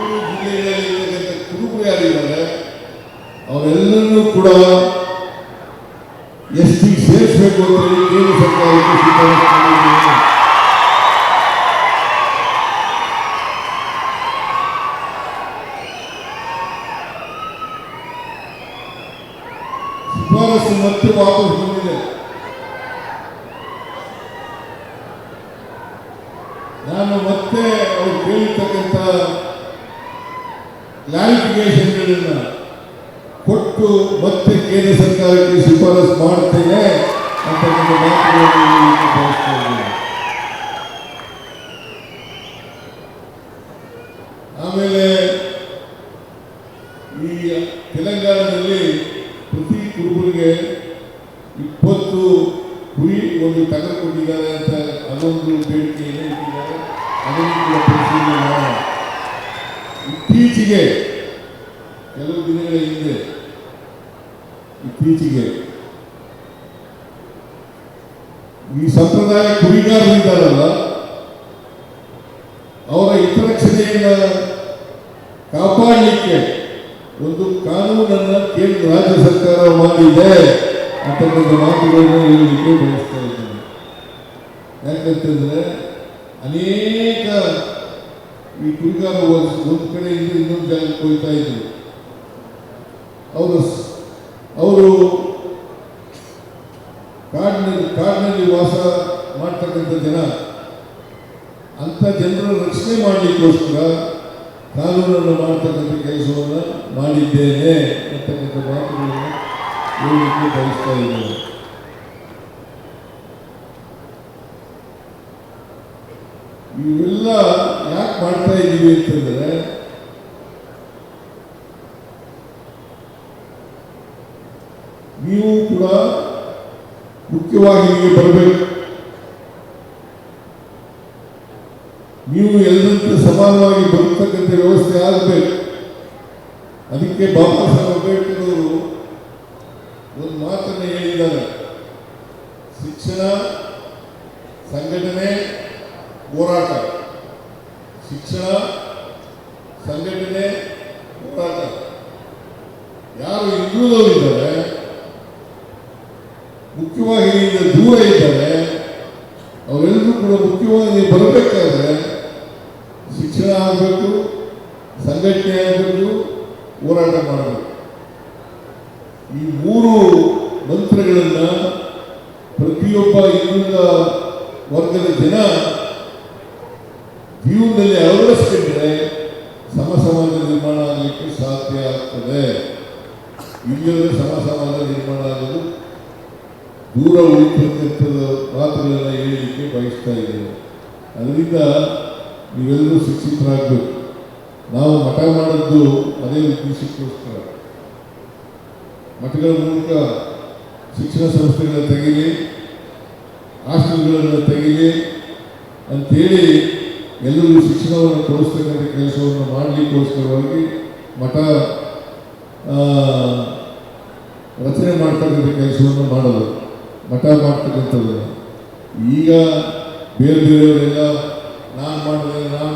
ಮೂರು ಜಿಲ್ಲೆಗಳಲ್ಲಿ ಕುರುಬರು ಯಾರಿದ್ದಾರೆ ಕೂಡ ಎಸ್ ಟಿ ಸೇರಿಸಬೇಕು ಅಂತ ಹೇಳಿ ಕೇಂದ್ರ ಸರ್ಕಾರಕ್ಕೆ ಶಿಫಾರಸು ಶಿಫಾರಸು ಮತ್ತೆ ವಾಪಸ್ ಬಂದಿದೆ. ನಾನು ಮತ್ತೆ ಅವ್ರು ಕೇಳಿರ್ತಕ್ಕಂಥ ಕ್ಲಾರಿಫಿಕೇಶನ್ಗಳನ್ನ ಕೊಟ್ಟು ಮತ್ತೆ ಕೇಂದ್ರ ಸರ್ಕಾರಕ್ಕೆ ಶಿಫಾರಸು ಮಾಡ್ತೇನೆ ಇಲ್ಲಿ ಆಮೇಲೆ ಈ ತೆಲಂಗಾಣದಲ್ಲಿ ಪ್ರತಿ ಕುರುಬರಿಗೆ ಇಪ್ಪತ್ತು ಕುರಿ ಒಂದು ತೆಗೆದುಕೊಂಡಿದ್ದಾರೆ ಅಂತ ಅದೊಂದು ಬೇಡಿಕೆಯನ್ನು ಇಟ್ಟಿದ್ದಾರೆ. ಅದನ್ನು ಕೂಡ ಪರಿಶೀಲನೆ ಇತ್ತೀಚೆಗೆ, ಕೆಲವು ದಿನಗಳ ಹಿಂದೆ, ಇತ್ತೀಚೆಗೆ, ಈ ಸಂಪ್ರದಾಯ ಕುರಿಗಾರರಿದ್ದಾರಲ್ಲ ಅವರ ಹಿತರಕ್ಷಣೆಯಿಂದ ಕಾಪಾಡಲಿಕ್ಕೆ ಒಂದು ಕಾನೂನನ್ನು ಕೇಂದ್ರ, ರಾಜ್ಯ ಸರ್ಕಾರ ಮಾಡಿದೆ ಅಂತಕ್ಕಂಥ ಮಾತುಗಳನ್ನು ಹೇಳಲಿಕ್ಕೆ ಬಯಸ್ತಾ ಇದ್ದೇನೆ. ಯಾಕಂತಂದ್ರೆ, ಅನೇಕ ಈ ಕುರಿಗಾರ ಒಂದು ಕಡೆಯಿಂದ ಇನ್ನೊಂದು ಜಾಗಕ್ಕೆ ಹೋಗ್ತಾ ಇದ್ರು. ಅವರು ಅವರು ಕಾಡಿನಲ್ಲಿ ಕಾಡಿನಲ್ಲಿ ವಾಸ ಮಾಡ್ತಕ್ಕಂಥ ಜನ. ಅಂಥ ಜನರನ್ನು ರಕ್ಷಣೆ ಮಾಡಲಿಕ್ಕೋಸ್ಕರ ಕಾನೂನನ್ನು ಮಾಡ್ತಕ್ಕಂಥ ಕೆಲಸವನ್ನು ಮಾಡಿದ್ದೇನೆ ಅಂತಕ್ಕಂಥ ಮಾತುಗಳನ್ನು ಹೇಳಲಿಕ್ಕೆ ಬಯಸ್ತಾ ಇದ್ದೇನೆ. ಇವೆಲ್ಲ ಯಾಕೆ ಮಾಡ್ತಾ ಇದ್ದೀವಿ ಅಂತಂದ್ರೆ, ನೀವು ಕೂಡ ಮುಖ್ಯವಾಗಿ ನೀವು ಬರಬೇಕು. ನೀವು ಎಲ್ಲರಂತೆ ಸಮಾನವಾಗಿ ಬರ್ತಕ್ಕಂಥ ವ್ಯವಸ್ಥೆ ಆಗಬೇಕು. ಅದಕ್ಕೆ ಬಾಬಾ ಸಾಹೇಬ್ ಅಂಬೇಡ್ಕರ್ ಒಂದು ಮಾತನ್ನು ಹೇಳಿದ್ದಾರೆ. ಶಿಕ್ಷಣ, ಸಂಘಟನೆ ಹೋರಾಟ. ಶಿಕ್ಷಣ, ಸಂಘಟನೆ, ಹೋರಾಟ. ಯಾರು ಇಲ್ವರಿದ್ದಾರೆ ಮುಖ್ಯವಾಗಿ ದೂರ ಇದ್ದಾರೆ, ಅವರೆಲ್ಲರೂ ಕೂಡ ಮುಖ್ಯವಾಗಿ ಬರಬೇಕಾದ್ರೆ ಶಿಕ್ಷಣ ಆಗಬೇಕು, ಸಂಘಟನೆ ಆಗಬೇಕು, ಹೋರಾಟ ಮಾಡಬೇಕು. ಈ ಮೂರು ಮಂತ್ರಗಳನ್ನು ಪ್ರತಿಯೊಬ್ಬ ಇಂದ ವರ್ಗದ ಜನ ಜೀವನದಲ್ಲಿ ಅಳವಡಿಸ್ಕೊಂಡ್ರೆ ಸಮ ಸಮಾಜ ನಿರ್ಮಾಣ ಆಗಲಿಕ್ಕೆ ಸಾಧ್ಯ ಆಗ್ತದೆ. ಇಲ್ಲದ್ರೆ ಸಮ ಸಮಾಜ ನಿರ್ಮಾಣ ಆಗಲು ದೂರ ಉಳಿತಕ್ಕಂಥದ್ದು ಮಾತುಗಳನ್ನು ಹೇಳಲಿಕ್ಕೆ ಬಯಸ್ತಾ ಇದ್ದೇವೆ ಅದರಿಂದ ನೀವೆಲ್ಲರೂ ಶಿಕ್ಷಿತರಾಗಬೇಕು. ನಾವು ಮಠ ಮಾಡಿದ್ದು ಅದೇ ಉದ್ದೇಶಕ್ಕೋಸ್ಕರ. ಮಠಗಳ ಮೂಲಕ ಶಿಕ್ಷಣ ಸಂಸ್ಥೆಗಳನ್ನು ತೆಗೆಯಲಿ, ಹಾಸ್ಟೆಲ್ಗಳನ್ನು ತೆಗೆಯಲಿ ಅಂತೇಳಿ ಎಲ್ಲರೂ ಶಿಕ್ಷಣವನ್ನು ಕೊಡಿಸ್ತಕ್ಕಂಥ ಕೆಲಸವನ್ನು ಮಾಡಲಿಕ್ಕೋಸ್ಕರವಾಗಿ ಮಠ ರಚನೆ ಮಾಡ್ತಕ್ಕಂಥ ಕೆಲಸವನ್ನು ಮಾಡೋದು ಮಠ ಮಾಡ್ತಕ್ಕಂಥದ್ದು ಈಗ ಬೇರೆ ಬೇರೆಯವರೆಲ್ಲ, ನಾನು ಮಾಡಿದೆ, ನಾನು